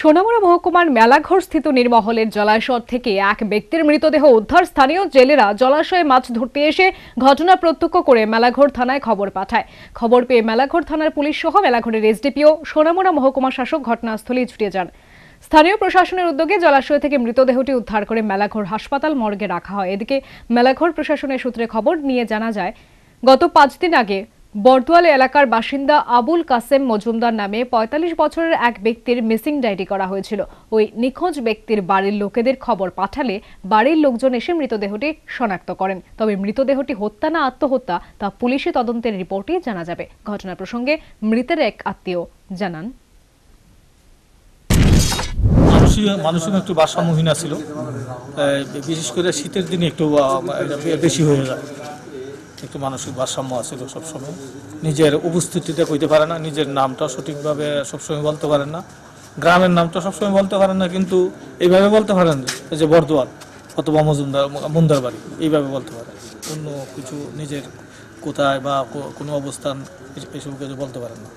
সোনামুড়া মহকুমার মেলাঘর স্থিত নির্মহলের জলাশয় থেকে এক ব্যক্তির মৃতদেহ উদ্ধার স্থানীয় জেলেরা জলাশয়ে মাছ ধরতে এসে ঘটনা প্রত্যক্ষ করে মেলাঘর থানায় খবর পাঠায়। খবর পেয়ে মেলাঘর থানার পুলিশ সহ মেলাঘরের এসডিপিও সোনামুড়া মহকুমা শাসক ঘটনাস্থলে ছুটে যান। স্থানীয় প্রশাসনের উদ্যোগে জলাশয় থেকে মৃতদেহটি উদ্ধার করে মেলাঘর হাসপাতাল মর্গে রাখা হয়। এদিকে মেলাঘর প্রশাসনের সূত্রে খবর নিয়ে জানা যায়, গত পাঁচ দিন আগে বর্দোয়াল এলাকার বাসিন্দা আবুল কাসেম মজুমদার নামে ৪৫ বছরের এক ব্যক্তির মিসিং ডায়েরি করা হয়েছিল। ওই নিখোঁজ ব্যক্তির বাড়ির লোকেদের খবর পাঠালে বাড়ির লোকজন এসে মৃতদেহটি শনাক্ত করেন। তবে মৃতদেহটি হত্যা না আত্মহত্যা তা পুলিশি তদন্তের রিপোর্টে জানা যাবে। ঘটনা প্রসঙ্গে মৃতের এক আত্মীয় জানান। মানসিক একটু ভারসাম্যহীনা ছিল বিশেষ করে শীতের দিনে একটু বেশি হয়ে যায়। একটু মানসিক ভারসাম্য আছে সবসময়। নিজের উপস্থিতিটা কইতে পারে না, নিজের নামটা সঠিকভাবে সবসময় বলতে পারেন না। গ্রামের নামটা সবসময় বলতে পারেন না, কিন্তু এইভাবে বলতে পারেন যে বর্ধমান অথবা মজুমদার মুন্দার বাড়ি এইভাবে বলতে পারেন অন্য কিছু নিজের কোথায় বা কোনো অবস্থান এসব কিছু বলতে পারেন না।